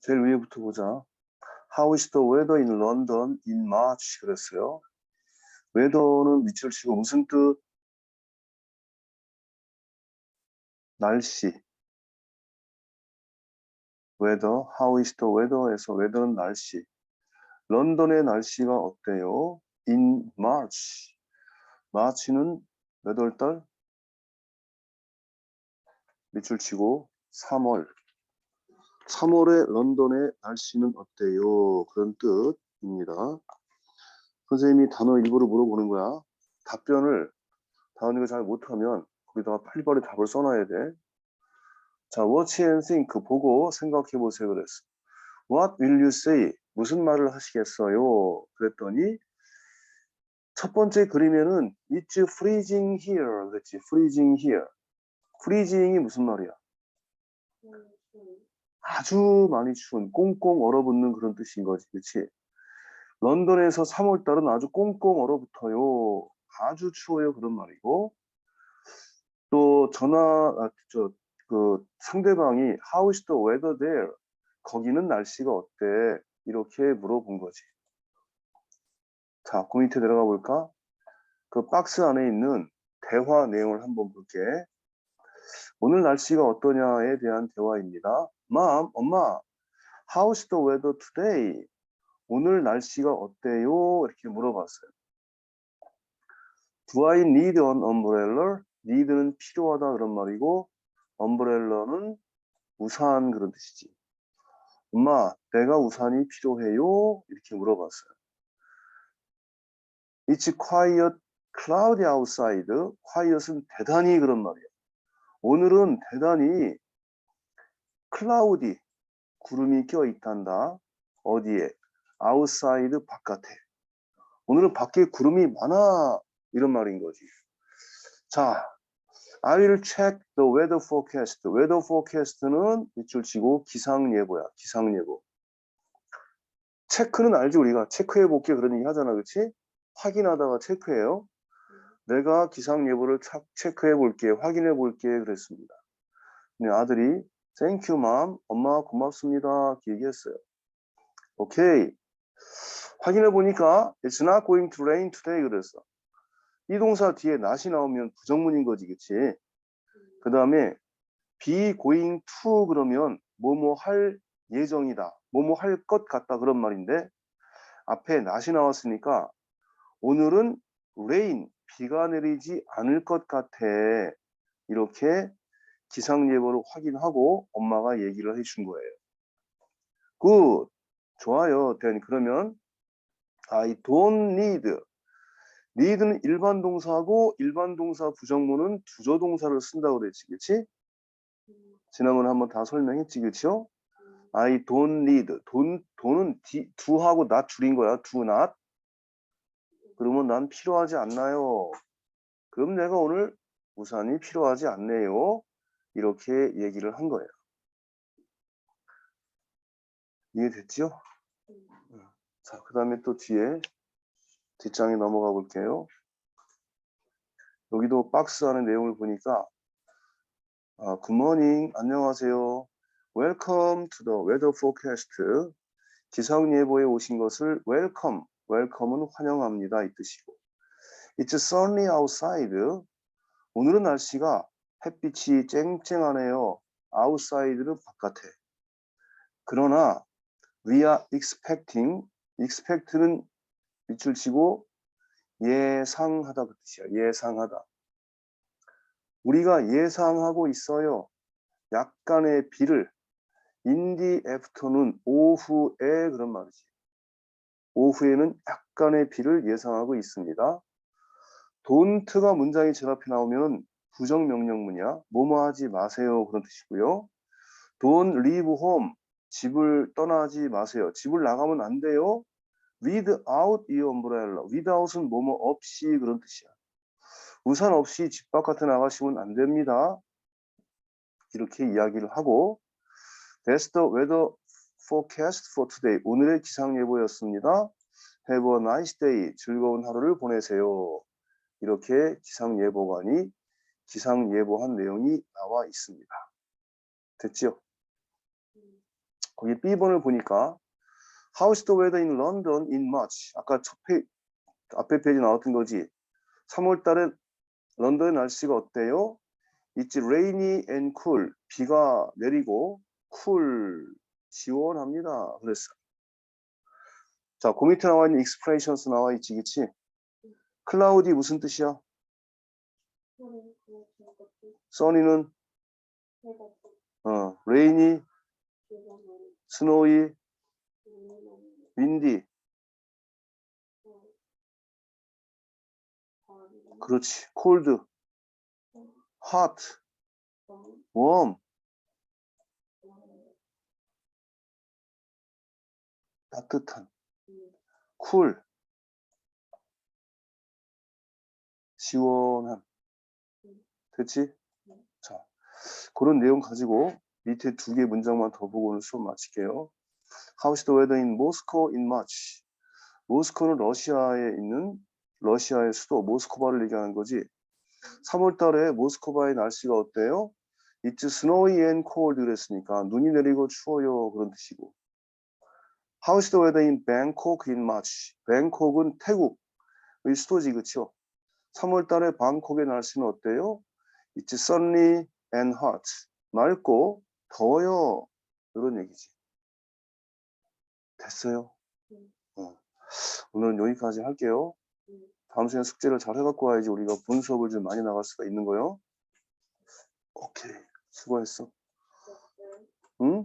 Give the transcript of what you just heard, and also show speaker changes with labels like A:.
A: 제일 위에부터 보자. How is the weather in London in March? 그랬어요. weather는 밑줄 치고 무슨 뜻? 날씨. weather, how is the weather에서 weather는 날씨. 런던의 날씨가 어때요? in March. 마치는 몇월 달? 밑줄 치고 3월. 3월의 런던의 날씨는 어때요? 그런 뜻입니다. 선생님이 단어 일부러 물어보는 거야. 답변을 다은이가 잘 못하면 거기다가 빨리빨리 답을 써놔야 돼. 자, watch and think 보고 생각해 보세요. 그랬어. What will you say? 무슨 말을 하시겠어요? 그랬더니 첫 번째 그림에는 It's freezing here. 그랬지. freezing here. freezing이 무슨 말이야? 아주 많이 추운 꽁꽁 얼어붙는 그런 뜻인 거지. 그렇지? 런던에서 3월 달은 아주 꽁꽁 얼어붙어요. 아주 추워요. 그런 말이고. 또 전화 아, 저, 그 상대방이 How is the weather there? 거기는 날씨가 어때? 이렇게 물어본 거지. 자, 그 밑에 내려가 볼까? 그 박스 안에 있는 대화 내용을 한번 볼게. 오늘 날씨가 어떠냐에 대한 대화입니다. Mom, 엄마, how's the weather today? 오늘 날씨가 어때요? 이렇게 물어봤어요. Do I need an umbrella? need는 필요하다 그런 말이고 umbrella는 우산 그런 뜻이지. 엄마, 내가 우산이 필요해요? 이렇게 물어봤어요. It's quiet, cloudy outside. quiet은 대단히 그런 말이야. 오늘은 대단히 cloudy, 구름이 껴 있단다. 어디에? outside, 바깥에. 오늘은 밖에 구름이 많아. 이런 말인 거지. 자, I will check the weather forecast. weather forecast는 밑줄 치고 기상 예보야. 기상 예보. 체크는 알지 우리가 체크해 볼게 그런 얘기 하잖아. 그렇지? 확인하다가 체크해요. 내가 기상 예보를 차- 체크해 볼게, 확인해 볼게 그랬습니다. 근데 아들이 Thank you, mom. 엄마 고맙습니다. 얘기했어요. 오케이. 확인해 보니까 It's not going to rain today 그랬어. 이 동사 뒤에 not이 나오면 부정문인 거지, 그치? 그 다음에 be going to 그러면 뭐뭐 할 예정이다. 뭐뭐 할 것 같다. 그런 말인데 앞에 not이 나왔으니까 오늘은 rain, 비가 내리지 않을 것 같아. 이렇게 기상예보를 확인하고 엄마가 얘기를 해준 거예요. 굿. 좋아요. then 그러면 I don't need. need는 일반 동사고 일반 동사 부정문은 주저 동사를 쓴다고 그랬지. 그치? 지난번에 한번 다 설명했지. 그치요? I don't need. 돈, 돈은 D, do하고 not 줄인 거야. do not. 그러면 난 필요하지 않나요? 그럼 내가 오늘 우산이 필요하지 않네요. 이렇게 얘기를 한 거예요. 이해됐죠? 자, 그 다음에 또 뒤에 뒷장에 넘어가 볼게요. 여기도 박스 안의 내용을 보니까 아, 굿모닝, 안녕하세요. Welcome to the weather forecast. 기상 예보에 오신 것을 welcome, welcome은 환영합니다 이 뜻이고 It's sunny outside. 오늘은 날씨가 햇빛이 쨍쨍하네요. outside는 바깥에. 그러나 we are expecting, expect는 밑줄 치고 예상하다 그 뜻이야. 예상하다. 우리가 예상하고 있어요. 약간의 비를 in the afternoon 오후에 그런 말이지. 오후에는 약간의 비를 예상하고 있습니다. don't가 문장이 제일 앞에 나오면 부정명령문이야. 뭐뭐 하지 마세요. 그런 뜻이고요. don't leave home. 집을 떠나지 마세요. 집을 나가면 안 돼요. without your umbrella. without은 뭐뭐 없이 그런 뜻이야. 우산 없이 집 바깥에 나가시면 안 됩니다. 이렇게 이야기를 하고 That's the weather forecast for today. 오늘의 기상 예보였습니다. Have a nice day. 즐거운 하루를 보내세요. 이렇게 기상 예보관이 기상 예보한 내용이 나와 있습니다. 됐지요? 거기 B번을 보니까 How's the weather in London in March? 아까 첫 페 앞에 페이지 나왔던 거지. 3월 달에 런던의 날씨가 어때요? It's rainy and cool. 비가 내리고 cool 시원합니다. 그랬어. 자, 그 밑에 나와 있는 expressions 나와 있지, 그치? cloudy 무슨 뜻이야? sunny는 어, rainy, snowy, windy. 그렇지. cold, hot, warm. 따뜻한. cool. 시원한. 됐지? 자, 그런 내용 가지고 밑에 두 개 문장만 더 보고 오늘 수업 마칠게요. How's the weather in Moscow in March? 모스코는 러시아에 있는 러시아의 수도 모스크바를 얘기하는 거지. 3월 달에 모스크바의 날씨가 어때요? It's snowy and cold 그랬으니까 눈이 내리고 추워요 그런 뜻이고. How's the weather in Bangkok in March? 뱅콕은 태국의 수도지 그쵸? 3월 달에 방콕의 날씨는 어때요? It's sunny and hot. 맑고 더워요. 이런 얘기지. 됐어요? 어. 오늘은 여기까지 할게요. 다음 시간에 숙제를 잘 해갖고 와야지 우리가 본 수업을 좀 많이 나갈 수가 있는 거요. 오케이. 수고했어. 응?